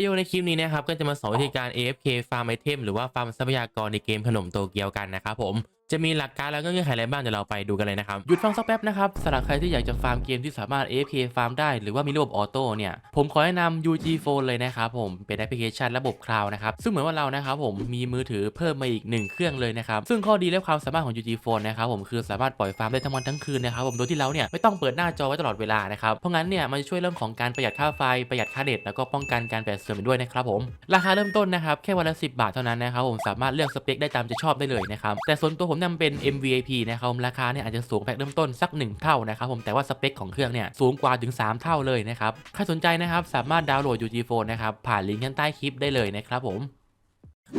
โยในคลิปนี้นะครับก็จะมาสอนวิธีการ AFK ฟาร์มไอเทมหรือว่าฟาร์มทรัพยากรในเกมขนมโตเกียวกันนะครับผม จะมีหลักการแล้วก็เงื่อนไขอะไรบ้างเดี๋ยวเราไปดูกันเลยนะครับ หยุดฟังสักแป๊บนะครับสำหรับใครที่อยากจะฟาร์มเกมที่สามารถ AFK ฟาร์มได้หรือว่ามีระบบออโต้เนี่ย ผมขอแนะนำ UG Phone เลยนะครับผมเป็นแอปพลิเคชันระบบคลาวด์นะครับ ซึ่งเหมือนว่าเรานะครับผมมีมือถือเพิ่มมาอีกหนึ่งเครื่องเลยนะครับ ซึ่งข้อดีและความสามารถของ UG Phone นะครับผมคือสามารถปล่อยฟาร์มได้ทั้งวันทั้งคืนนะครับผมโดยที่เราเนี่ยไม่ต้องเปิดหน้าจอไว้ตลอดเวลานะครับเพราะงั้นเนี่ยมันจะช่วยเรื่องของการประหยัดค่าไฟประหยัดค่าเน็ตแล้วก็ป้องกันการแปดเสื่อมด้วยนะครับผมราคาเริ่มต้นนะครับแค่วันละ10 บาทเท่านั้นนะครับผมสามารถเลือกสเปคได้ตามใจชอบได้เลยนะครับแต่ส่วนตัวผมนำเป็น MVIP นะครับผมราคาเนี่ยอาจจะสูงแพ็คเริ่มต้นสัก 1 เท่านะครับผมแต่ว่าสเปคของเครื่องเนี่ยสูงกว่าถึง 3 เท่าเลยนะครับใครสนใจนะครับสามารถดาวน์โหลด UG Phone นะครับผ่านลิงก์ข้างใต้คลิปได้เลยนะครับผม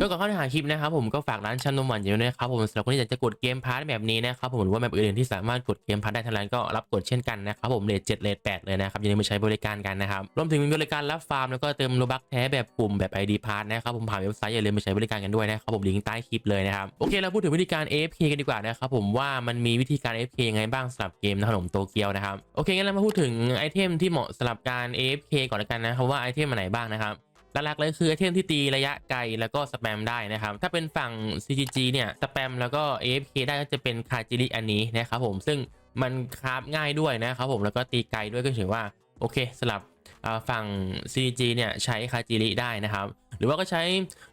ก็ก่อนเข้าเนื้อหาคลิปนะครับผมก็ฝากร้านชั้นนมหวานเยอะนะครับผมสำหรับคนที่อยากจะกดเกมพาร์ทแบบนี้นะครับผมหรือว่าแบบอื่นๆที่สามารถกดเกมพาร์ทได้ทางร้านก็รับกดเช่นกันนะครับผมเลทเจ็ดเลทแปดเลยนะครับอย่าลืมไปใช้บริการกันนะครับรวมถึงมีบริการรับฟาร์มแล้วก็เติมโลบักแท้แบบปุ่มแบบ ID พาร์ทนะครับผมผ่านเว็บไซต์อย่าลืมไปใช้บริการกันด้วยนะครับผมลิงก์ใต้คลิปเลยนะครับโอเคเราพูดถึงวิธีการ AFK กันดีกว่านะครับผมว่ามันมีวิธีการ AFK ยังไงบ้างสำหรับเกมขนมโตเกียวนะครับโอเคงั้นเรามาพูดถึงไอเทมที่เหมาะสำหรับการ AFK ก่อนละกันนะครับว่าไอเทมอันไหนบ้างนะครับ หลักๆเลยคือไอเทมที่ตีระยะไกลแล้วก็สแปมได้นะครับ ถ้าเป็นฝั่ง CGG เนี่ยสแปมแล้วก็ AFK ได้ก็จะเป็นคาจิริอันนี้นะครับผมซึ่งมันคราฟง่ายด้วยนะครับผมแล้วก็ตีไกลด้วยก็ถือว่าโอเคสลับฝั่ง CGG เนี่ยใช้คาจิริได้นะครับ หรือว่าก็ใช้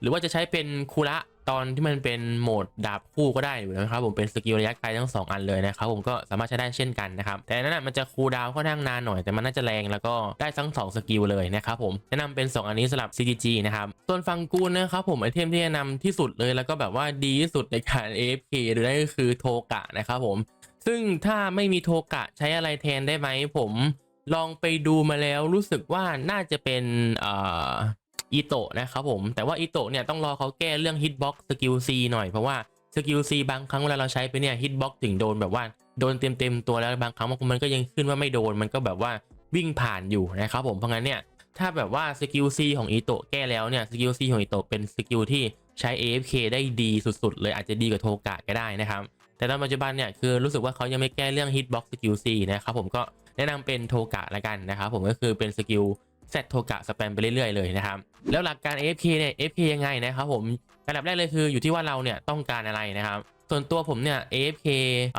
หรือว่าจะใช้เป็นคูระ ตอนที่มันเป็นโหมดดาบคู่ก็ได้อยู่นะครับผมเป็นสกิลระยะไกลทั้งสองอันเลยนะครับผมก็สามารถใช้ได้เช่นกันนะครับแต่นั้นมันจะคูลดาวค่อนข้างนานหน่อยแต่มันน่าจะแรงแล้วก็ได้ทั้งสองสกิลเลยนะครับผมแนะนำเป็น 2 อันนี้สำหรับ CGG นะครับส่วนฝั่งกูนนะครับผมไอเทมที่แนะนำที่สุดเลยแล้วก็แบบว่าดีที่สุดในการ AFK หรือนั่นก็คือโทกะนะครับผมซึ่งถ้าไม่มีโทกะใช้อะไรแทนได้ไหมผมลองไปดูมาแล้วรู้สึกว่าน่าจะเป็นเอ่อ อีโตะนะครับผม แต่ว่าอีโตะเนี่ยต้องรอเขาแก้เรื่องฮิตบ็อกสกิลซีหน่อยเพราะว่าสกิลซีบางครั้งเวลาเราใช้ไปเนี่ยฮิตบ็อกถึงโดนแบบว่าโดนเต็มเต็มตัวแล้วบางครั้งมันก็ยังขึ้นว่าไม่โดนมันก็แบบว่าวิ่งผ่านอยู่นะครับผมเพราะงั้นเนี่ยถ้าแบบว่าสกิลซีของอีโตะแก้แล้วเนี่ยสกิลซีของอีโตะเป็นสกิลที่ใช้ AFK ได้ดีสุดๆ เลยอาจจะดีกว่าโทกะก็ได้นะครับแต่ตอนปัจจุบันเนี่ยคือรู้สึกว่าเขายังไม่แก้เรื่อง hitbox skill C นะครับผมก็แนะนำเป็นโทกะละกันนะครับผมก็คือเป็นสกิล เซตโทกะสแปมไปเรื่อยๆเลยนะครับแล้วหลักการ AFK เนี่ย AFK ยังไงนะครับผมอันดับแรกเลยคืออยู่ที่ว่าเราเนี่ยต้องการอะไรนะครับส่วนตัวผมเนี่ย AFK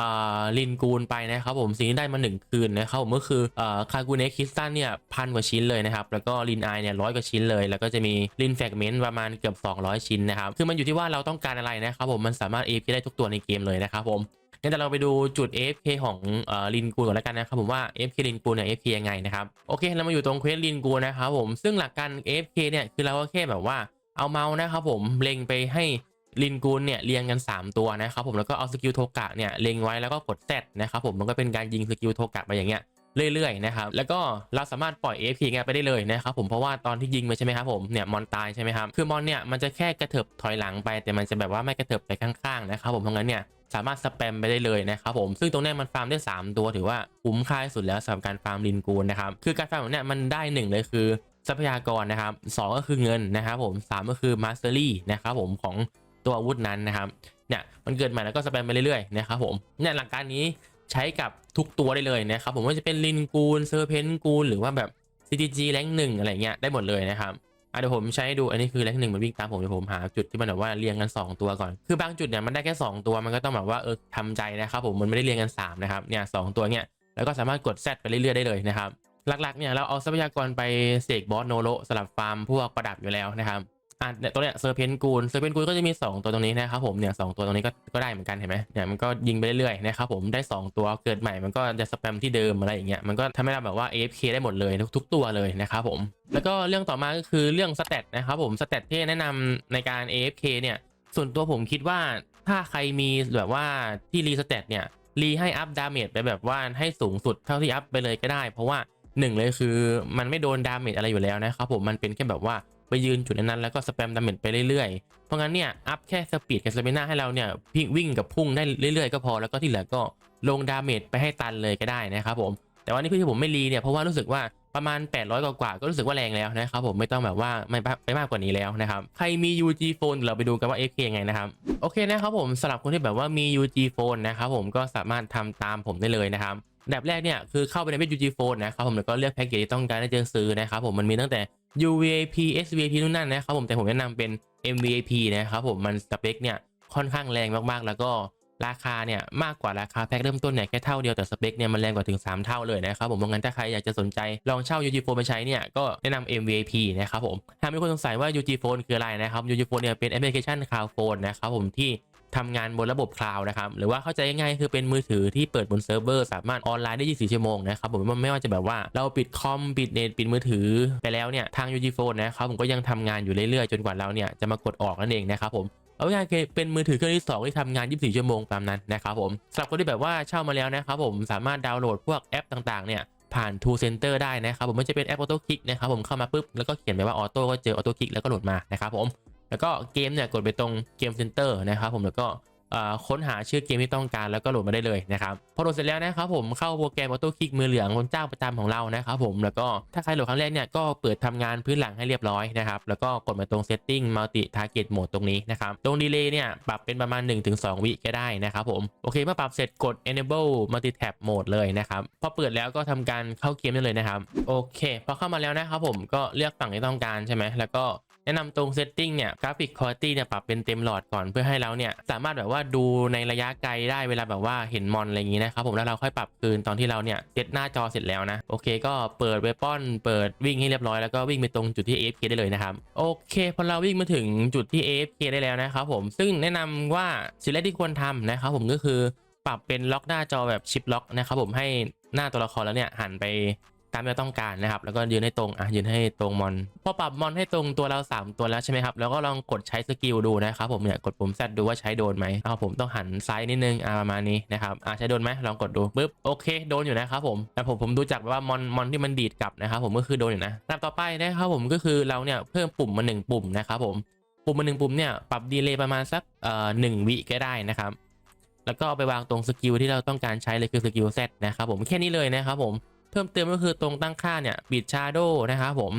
อ่าลินกูนไปนะครับผมสิ่งที่ได้มา 1 คืนนะครับผมก็คืออ่าคากูเนคิสตันเนี่ยพันกว่าชิ้นเลยนะครับ แล้วก็ลินไอเนี่ยร้อยกว่าชิ้นเลย แล้วก็จะมีลินแฟกเมนต์ประมาณเกือบ 200 ชิ้นนะครับ คือมันอยู่ที่ว่าเราต้องการอะไรนะครับผมมันสามารถ AFK ได้ทุกตัวในเกมเลยนะครับผม งั้นเดี๋ยวเราไปดูจุด AFK ของเอ่อลินกูก่อนแล้วกันนะครับผมว่า AFK ลินกูเนี่ย AFK ยังไงนะครับโอเคเรามาอยู่ตรงเควสลินกูนนะครับผมซึ่งหลักการ AFK เนี่ยคือเราก็แค่แบบว่าเอาเมาส์นะครับผมเล็งไปให้ลินกูนเนี่ยเรียงกัน 3 ตัวนะครับผมแล้วก็เอาสกิลโทกะเนี่ยเล็งไว้แล้วก็กดแซดนะครับผมมันก็เป็นการยิงสกิลโทกะไปอย่างเงี้ยเรื่อยๆนะครับแล้วก็เราสามารถปล่อย AFK เงี้ยไปได้เลยนะครับผมเพราะว่าตอนที่ยิงไปใช่ไหมครับผมเนี่ยมอนตายใช่ไหมครับคือมอนเนี่ยมันจะแค่กระเถิบถอยหลังไปแต่มันจะแบบว่าไม่กระเถิบไปข้างๆนะครับผมเพราะงั้นเนี่ย สามารถสแปมไปได้เลยนะครับผมซึ่งตรงนี้มันฟาร์มได้ 3 ตัวถือว่าคุ้มค่าที่สุดแล้วสำหรับการฟาร์มลินกูนนะครับคือการฟาร์มแบบนี้มันได้หนึ่งเลยคือทรัพยากรนะครับสองก็คือเงินนะครับผมสามก็คือมาสเตอรี่นะครับผมของตัวอาวุธนั้นนะครับเนี่ยมันเกิดใหม่แล้วก็สแปมไปเรื่อยๆนะครับผมเนี่ยหลักการนี้ใช้กับทุกตัวได้เลยนะครับผมว่าจะเป็นลินกูลเซอร์เพนกูลหรือว่าแบบ CTG แรงหนึ่งอะไรเงี้ยได้หมดเลยนะครับ เดี๋ยวผมใช้ให้ดูอันนี้คือแรงหนึ่งมันวิ่งตามผมเดี๋ยวผมหาจุดที่มันแบบว่าเรียงกัน 2 ตัวก่อน คือบางจุดเนี่ยมันได้แค่ 2 ตัวมันก็ต้องแบบว่าเออทำใจนะครับผมมันไม่ได้เรียงกัน3นะครับเนี่ยสตัวเนี่ยแล้วก็สามารถกดแซดไปเรื่อยๆได้เลยนะครับหลักๆเนี่ยเราเอาทรัพยากรไปเสกบอสโนโลสลับฟาร์มพวกประดับอยู่แล้วนะครับ อะเนี่ยตัวเนี้ยเซอร์เพนกูลเซอร์เพนกูลก็จะมี 2 ตัวตรงนี้นะครับผมเนี่ยสตัวตรงนี้ก็ก็ได้เหมือนกันเห็นไหมเนี่ยมันก็ยิงไปเรื่อยๆนะครับผมได้ 2 ตัวเกิดใหม่มันก็จะสแปมที่เดิมอะไรอย่างเงี้ยมันก็ทำให้เราแบบว่า AFK ได้หมดเลยทุกๆตัวเลยนะครับผมแล้วก็เรื่องต่อมาก็คือเรื่องสเตตนะครับผมสเตตที่แนะนำในการ AFK เนี่ยส่วนตัวผมคิดว่าถ้าใครมีแบบว่าที่รีสเตตเนี่ยรีให้อัพดาเมจไปแบบว่าให้สูงสุดเท่าที่อัพไปเลยก็ได้ เพราะว่าหนึ่งเลยคือมันไม่โดนดาเมจอะไรอยู่แล้วนะครับผมมันเป็นแค่แบบว่า ไปยืนจุดนั้นแล้วก็สแปมดาเมจไปเรื่อยๆ เพราะงั้นเนี่ยอัพแค่สปีดกับสเปนาให้เราเนี่ยพิวิ่งกับพุ่งได้เรื่อยๆก็พอแล้วก็ที่เหลือก็ลงดาเมจไปให้ตันเลยก็ได้นะครับผมแต่ว่านี่ที่ผมไม่รีเนี่ยเพราะว่ารู้สึกว่าประมาณ 800กว่าก็รู้สึกว่าแรงแล้วนะครับผมไม่ต้องแบบว่าไม่ไปมากกว่านี้แล้วนะครับใครมี UG Phone เราไปดูกันว่า FK ยังไงนะครับโอเคนะครับผมสำหรับคนที่แบบว่ามี UG Phone นะครับผมก็สามารถทำตามผมได้เลยนะครับอันดับแรกเนี่ยคือเข้าไปในเว็บ UG Phone นะครับผมแล้วก็เลือกแพ็กเกจที่ต้องการที่จะซื้อนะครับผมมันมีตั้งแต่ UVAP SVAP นู่นนั่นนะครับผมแต่ผมแนะนำเป็น MVAP นะครับผมมันสเปคเนี่ยค่อนข้างแรงมากๆ แล้วก็ราคาเนี่ยมากกว่าราคาแพ็คเริ่มต้นเนี่ยแค่เท่าเดียวแต่สเปคเนี่ยมันแรงกว่าถึง 3 เท่าเลยนะครับผมเพราะงั้นถ้าใครอยากจะสนใจลองเช่า UG Phone มาใช้เนี่ยก็แนะนำ MVAP นะครับผมหากมีคนสงสัยว่า UG Phone คืออะไรนะครับ UG Phone เนี่ยเป็นแอปพลิเคชัน Cloud Phone นะครับผมที่ ทำงานบนระบบคลาวด์นะครับหรือว่าเข้าใจง่ายๆคือเป็นมือถือที่เปิดบนเซิร์ฟเวอร์สามารถออนไลน์ได้ 24 ชั่วโมงนะครับผมไม่ว่าจะแบบว่าเราปิดคอมปิดเน็ตปิดมือถือไปแล้วเนี่ยทาง UG Phone นะครับผมก็ยังทำงานอยู่เรื่อยๆ จนกว่าเราเนี่ยจะมากดออกนั่นเองนะครับผมเอาง่ายๆเป็นมือถือเครื่องที่ 2 ที่ทำงาน 24 ชั่วโมงตามนั้นนะครับผมสำหรับคนที่แบบว่าเช่ามาแล้วนะครับผมสามารถดาวน์โหลดพวกแอปต่างๆเนี่ยผ่าน True Center ได้นะครับผมไม่จะเป็นแอป Auto Click นะครับผมเข้ามาปุ๊บแล้วก็เขียนไปว่าออโต้ก็เจอออโต้คลิกแล้วก็โหลดมานะครับผม แล้วก็เกมเนี่ยกดไปตรงเกม Center นะครับผมแล้วก็ค้นหาชื่อเกมที่ต้องการแล้วก็โหลดมาได้เลยนะครับพอโหลดเสร็จแล้วนะครับผมเข้าโปรแกรมออโต้คลิกมือเหลืองบนเจ้าประจำของเรานะครับผมแล้วก็ถ้าใครโหลดครั้งแรกเนี่ยก็เปิดทำงานพื้นหลังให้เรียบร้อยนะครับแล้วก็กดมาตรง setting multi target mode ตรงนี้นะครับตรง delay เนี่ยปรับเป็นประมาณ 1-2 วิก็ได้นะครับผมโอเคเมื่อปรับเสร็จกด enable multi tab mode เลยนะครับพอเปิดแล้วก็ทำการเข้าเกมได้เลยนะครับโอเคพอเข้ามาแล้วนะครับผมก็เลือกฝั่งที่ต้องการใช่ไหมแล้วก็ แนะนำตรง setting เนี่ยกราฟิกคุณภาพเนี่ยปรับเป็นเต็มหลอดก่อนเพื่อให้เราเนี่ยสามารถแบบว่าดูในระยะไกลได้เวลาแบบว่าเห็นมอนอะไรอย่างนี้นะครับผมแล้วเราค่อยปรับคืนตอนที่เราเนี่ยเซตหน้าจอเสร็จแล้วนะโอเคก็เปิดเวปอนเปิดวิ่งให้เรียบร้อยแล้วก็วิ่งไปตรงจุดที่ AFK ได้เลยนะครับโอเคพอเราวิ่งมาถึงจุดที่ AFK ได้แล้วนะครับผมซึ่งแนะนำว่าสิ่งแรกที่ควรทำนะครับผมก็คือปรับเป็นล็อกหน้าจอแบบชิปล็อกนะครับผมให้หน้าตัวละครแล้วเนี่ยหันไป ตามที่เราต้องการนะครับ แล้วก็ยืนให้ตรงอะยืนให้ตรงมอน พอปรับมอนให้ตรงตัวเรา 3 ตัวแล้วใช่ไหมครับ แล้วก็ลองกดใช้สกิลดูนะครับผมเนี่ยกดปุ่ม Z ดูว่าใช้โดนไหมเอาผมต้องหันซ้ายนิดนึงอะประมาณนี้นะครับอะใช้โดนไหมลองกดดูปึ๊บโอเคโดนอยู่นะครับผมแต่ผมผมดูจากว่ามอนมอนที่มันดีดกลับนะครับผมก็คือโดนอยู่นะลำต่อไปนะครับผมก็คือเราเนี่ยเพิ่มปุ่มมาหนึ่งปุ่มนะครับผมปุ่มมาหนึ่งปุ่มเนี่ยปรับดีเลย์ประมาณสักเอ่อหนึ่งวิก็ได้นะครับแล้วก็เอาไปวางตรงสกิลที่เราต้องการใช้เลยคือสกิล Z นะครับผมแค่นี้เลยนะครับผม เพิ่มเติมก็คือตรงตั้งค่าเนี่ยปิด Shadow นะครับผม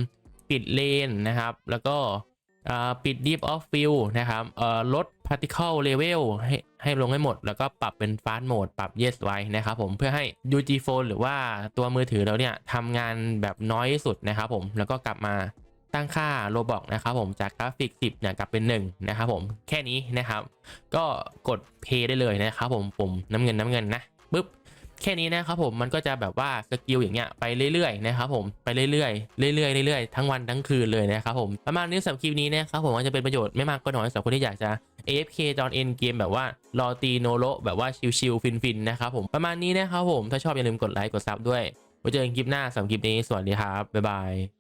ปิดเลนนะครับ แล้วก็ปิด Deep of Field นะครับลด Particle Level ให้ให้ลงให้หมด แล้วก็ปรับเป็น Fast Mode ปรับ Yes ไว้นะครับผมเพื่อให้ UG Phone หรือว่าตัวมือถือเราเนี่ยทำงานแบบน้อยที่สุดนะครับผมแล้วก็กลับมาตั้งค่าโลบอกนะครับผมจากกราฟิก 10เนี่ยกลับเป็น 1 นะครับผมแค่นี้นะครับ ก็กด Pay ได้เลยนะครับผมปุ่มน้ำเงินน้ำเงินนะ แค่นี้นะครับผมมันก็จะแบบว่าสกิลอย่างเงี้ยไปเรื่อยๆนะครับผมไปเรื่อยๆเรื่อยๆเรื่อยๆทั้งวันทั้งคืนเลยนะครับผมประมาณนี้สำหรับคลิปนี้นะครับผมอาจะเป็นประโยชน์ไม่มากก็น้อยสำหรับคนที่อยากจะ AFK ตอนเอ็นเกมแบบว่ารอตีโนโลแบบว่าชิลๆฟินๆนะครับผมประมาณนี้นะครับผมถ้าชอบอย่าลืมกดไลค์กดซับด้วยไว้เจอกันคลิปหน้าสำหรับคลิปนี้สวัสดีครับบ๊ายบาย